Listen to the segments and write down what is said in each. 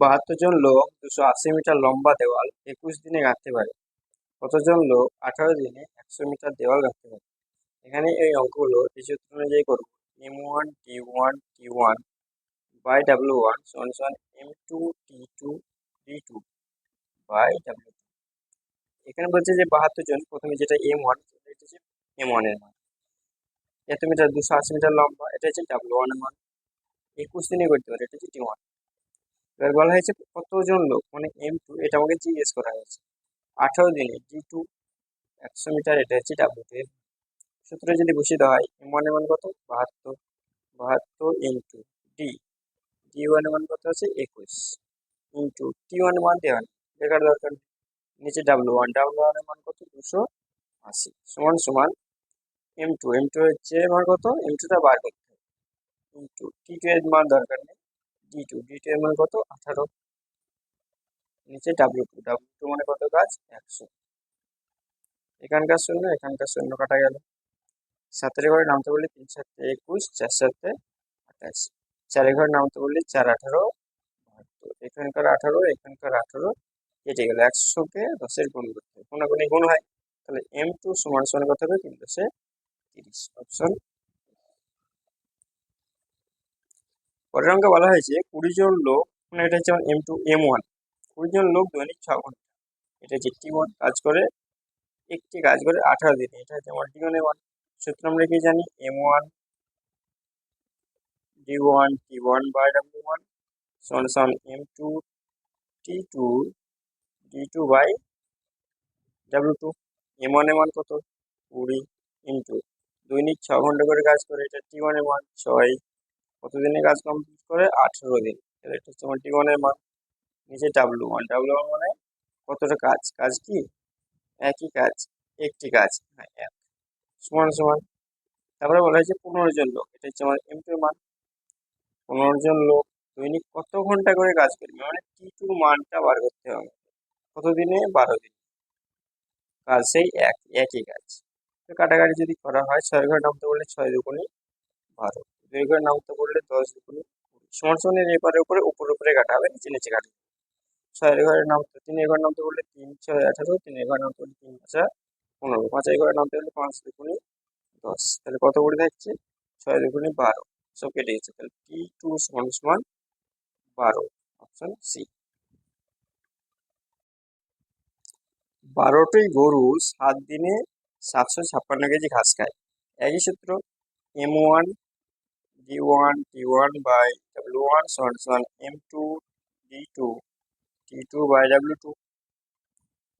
বাহাত্তর জন লোক দুশো আশি মিটার লম্বা দেওয়াল একুশ দিনে গাঁথতে পারে। কতজন লোক আঠারো দিনে একশো মিটার দেওয়াল গাঁথতে পারে? এখানে এই অঙ্কগুলো এই অনুযায়ী করব। M one T one T one by W one সমান সমান M two T two D two by W two এখানে বলছে যে বাহাত্তর জন, প্রথমে যেটা এম ওয়ান এটা হচ্ছে এম ওয়ানের মান। এত মিটার, দুশো আশি মিটার লম্বা, এটা হচ্ছে ডাব্লিউ ওয়ানের মান। একুশ দিনে করতে পারে, এটা হচ্ছে টি ওয়ান এবার বলা হয়েছে কতজন লোক? মানে এম টু এটা আমাকে জিজ্ঞেস করা হয়েছে। আঠারো দিনে ডি টু একশো মিটার, এটা হচ্ছে ডাব্লিউ টু এর সূত্রে যদি বসিয়ে দেওয়া হয় এম ওয়ান মান কত? বাহাত্তর। বাহাত্তর ইন্টু ডি ডি ওয়ানের মান কত আছে একুশ। ইন্টু টি ওয়ান ওয়ান দেওয়া দেখার দরকার নিচে ডাব্লিউ ওয়ান ডাব্লিউ ওয়ান মান কত? দুশো আশি। সমান সমান এম টু এম টু হচ্ছে মান কত? এম টুটা বার করতে হবে। ইন্টু টি টু এর মান দরকার নেই। ডি টু ডি টু এর মান কত? আঠারো। নিচে ডাব্লিউ টু ডাব্লিউ টু মানে কত কাজ একশো। এখানকার শূন্য এখানকার শূন্য কাটা গেল। সাতের ঘরে নামতে বললে তিন সাতে একুশ, চার সাতে আঠাশ। চারের ঘরে নামতে বললে চার আঠারো, বাহাত্তর। এখানকার আঠারো এখানকার আঠারো, কেটে গেল একশোকে দশের গুণ করতে। হবে কোনাগুনি গুণ হয়। তাহলে এম টু সমান সমান কত হবে? তিন দশে তিরিশ। অপশন পরের অঙ্কে বলা হয়েছে কুড়ি জন লোক মানে এটা হচ্ছে এম টু এম ওয়ান কুড়ি জন লোক দৈনিক ছ ঘণ্টা। এটা হচ্ছে টি ওয়ান কাজ করে, একটি কাজ করে আঠারো দিনে। এটা হচ্ছে আমার টি ওয়ান এম ওয়ান সূত্র আমরা কি জানি? M one D one T one by W one সমান সমান M two T two D two by W two M one M one কত? কুড়ি ইন্টু দৈনিক ছ ঘণ্টা করে কাজ করে, এটা টি ওয়ান এম ওয়ান ছয় কতদিনে কাজ কমপ্লিট করে? আঠেরো দিন। তাহলে এটা হচ্ছে আমার টি ওয়ানের মান নিচে ডাব্লু ওয়ান ডাব্লু ওয়ান মানে কতটা কাজ? কাজ কি? একই কাজ, একটি কাজ। হ্যাঁ এক। সমান সমান। তারপরে বলা হয়েছে পনেরো জন লোক। এটা হচ্ছে আমার এম টু মান। পনেরো জন লোক দৈনিক কত ঘণ্টা করে কাজ করবে? মানে টি টু মানটা বার করতে হবে। কত দিনে? বারো দিন। কাজ সেই এক, একই কাজ। কাটাকাটি যদি করা হয়, ছয় ঘণ্টা নামতে বললে ছয় দুগুণে বারো। দুই ঘর নামতে বললে দশ দুগুণে সমান সমানের এপারের উপরে উপর উপরে কাটা হবে নিচে নিচে কাটা। ছয়ের ঘরে নামতে তিনের ঘর নামতে বললে তিন, ছয়, আঠারো, তিনের ঘর নামতে বললে তিন, পাঁচা পনেরো। পাঁচের ঘরে নামতে বললে পাঁচ দুগুণে দশ। তাহলে কত করে থাকছে ছয় দুগুণে বারো। সব কেটে গেছে। তাহলে টি টু সমান সমান বারো। অপশন সি বারোটি গরু সাত দিনে সাতশো ছাপ্পান্ন কেজি ঘাস খায়। একই সূত্র M one D one T one by W one সমান সমান M two D two T two by W two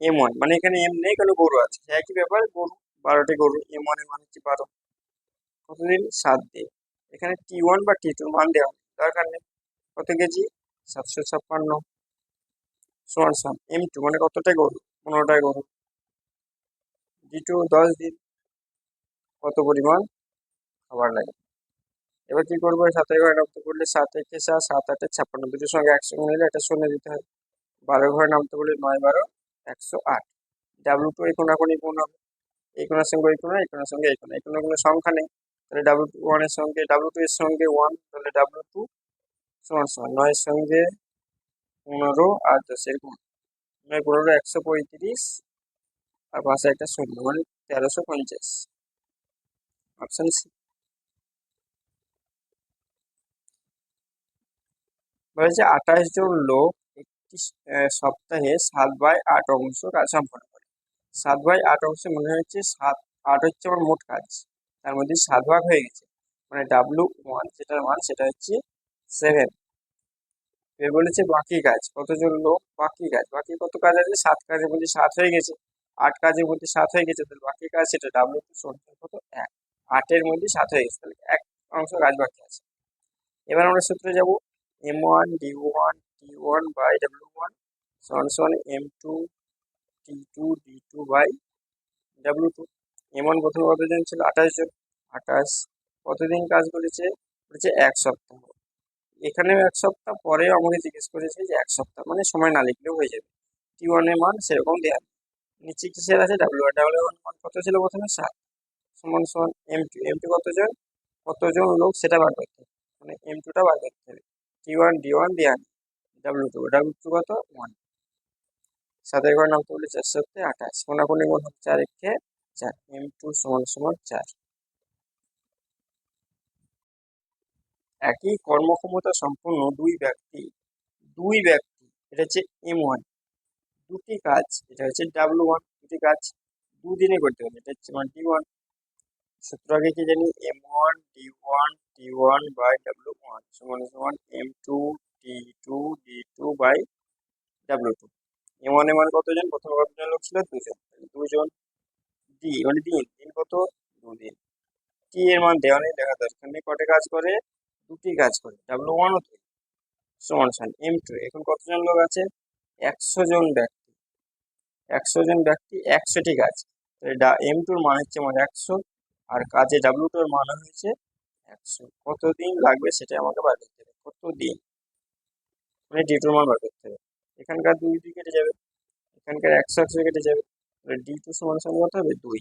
M one মানে এখানে এম নেই কেন গরু আছে। একই ব্যাপার, গরু, বারোটি গরু এম ওয়ানের মান হচ্ছে বারো? কতদিন? সাত দিন। এখানে টি ওয়ান বা টি টু মান দেওয়া দরকার নেই কত কেজি? সাতশো ছাপ্পান্ন। সমান সমান এম টু মানে কতটা গরু? পনেরোটায় গরু। ডি টু দশ দিন। কত পরিমাণ? খাবার লাগে। এবার কি করব? সাতের ঘরে নামতে বললে সাত একে সাত সাত, আটে, ছাপ্পান্ন দুটোর সঙ্গে একসঙ্গে নিলে এটা শূন্য দিতে হয়। বারো ঘরে নামতে বললে নয়, বারো, একশো আট। ডাব্লু টু এই কোন হবে? এই কোনার সঙ্গে ওই কোনা এই কোনার সঙ্গে এই কোনা এই কোনার কোনো সংখ্যা নেই। তাহলে ডাব্লু টু ওয়ানের সঙ্গে ডাব্লু টু এর সঙ্গে ওয়ান তাহলে ডাব্লু টু সমান সমান নয়ের সঙ্গে পনেরো আর দশ, এরকম। নয়, পনেরো, একশো পঁয়ত্রিশ আর পাশে একটা শূন্য মানে তেরোশো পঞ্চাশ। অপশন সি বলেছে, আঠাশ জন লোক একটি সপ্তাহে সাত বাই আট অংশ কাজ সম্পন্ন করে। সাত বাই আট অংশ মনে হচ্ছে সাত, আট হচ্ছে আমার মোট কাজ। তার মধ্যে সাত ভাগ হয়ে গেছে। মানে ডাব্লু ওয়ান যেটার মান সেটা হচ্ছে সেভেন। এর বলেছে বাকি কাজ, কতজন লোক? বাকি কাজ। বাকি কত কাজ আছে? সাত কাজের মধ্যে সাত হয়ে গেছে। আট কাজের মধ্যে সাত হয়ে গেছে, তাহলে বাকি কাজ সেটা ডাব্লু টু সমান কত? এক। আটের মধ্যে সাত হয়ে গেছে, তাহলে এক অংশ কাজ বাকি আছে। এবার আমরা সূত্রে যাব। M one D one T one by W one সমান সমান M two T two D two by W two M one প্রথমে কতজন ছিল? আঠাশ জন। আঠাশ। কতদিন কাজ করেছে? বলেছে এক সপ্তাহ। এখানেও এক সপ্তাহ, পরেও আমাকে জিজ্ঞেস করেছে যে এক সপ্তাহ মানে সময় না লিখলেও হয়ে যাবে। টি ওয়ানের মান সেরকম নেই। নিচে কিসের আছে? ডাব্লিউ ওয়ান ডাব্লিউ ওয়ান মান কত ছিল প্রথমে? সাত। সমান সমান এম টু এম টু কতজন কতজন লোক সেটা বার করতে হবে। মানে এম টুটা বার করতে হবে। টি ওয়ান ডি ওয়ান দেওয়া ডাব্লিউ টু ডাব্লিউ টু কত? ওয়ান সাতের ঘরে নামতে বলে চার সপ্তাহে আঠাশ। কোনাকুনি গুণ হচ্ছে চার একে চার। এম টু সমান সমান চার। একই কর্মক্ষমতা সম্পন্ন দুই ব্যক্তি। দুই ব্যক্তি, এটা হচ্ছে এম ওয়ান দুটি কাজ, এটা হচ্ছে ডাব্লিউ ওয়ান দুটি কাজ দুদিনে করতে হবে। এটা হচ্ছে আমার ডি ওয়ান সূত্র আগে কি জানি? M one D one T one by one সমান সমান M two T two D two by W two M one M one কতজন প্রথম কতজন লোক ছিল, দুজন। দুজন ডি মানে দিন দিন কত? দুদিন। টি এর মান দেওয়া নেই, দেখা দরকার নেই, কটে কাজ করে? দুটি কাজ করে ডাব্লিউ ওয়ান ও দুই। সমান সমান এম টু এখন কতজন লোক আছে? একশো জন ব্যক্তি। একশো জন ব্যক্তি, একশোটি কাজ। এম টুর মান হচ্ছে আমার একশো, আর কাজে ডাব্লিউ টুর মান হয়েছে একশো কতদিন লাগবে সেটা আমাকে বার করতে হবে। কতদিন? মানে ডিটুর মান বার করতে হবে। এখানকার দুই দুই কেটে যাবে, এখানকার একশো একশো কেটে যাবে। ডি টু সমান সমান কত হবে? দুই।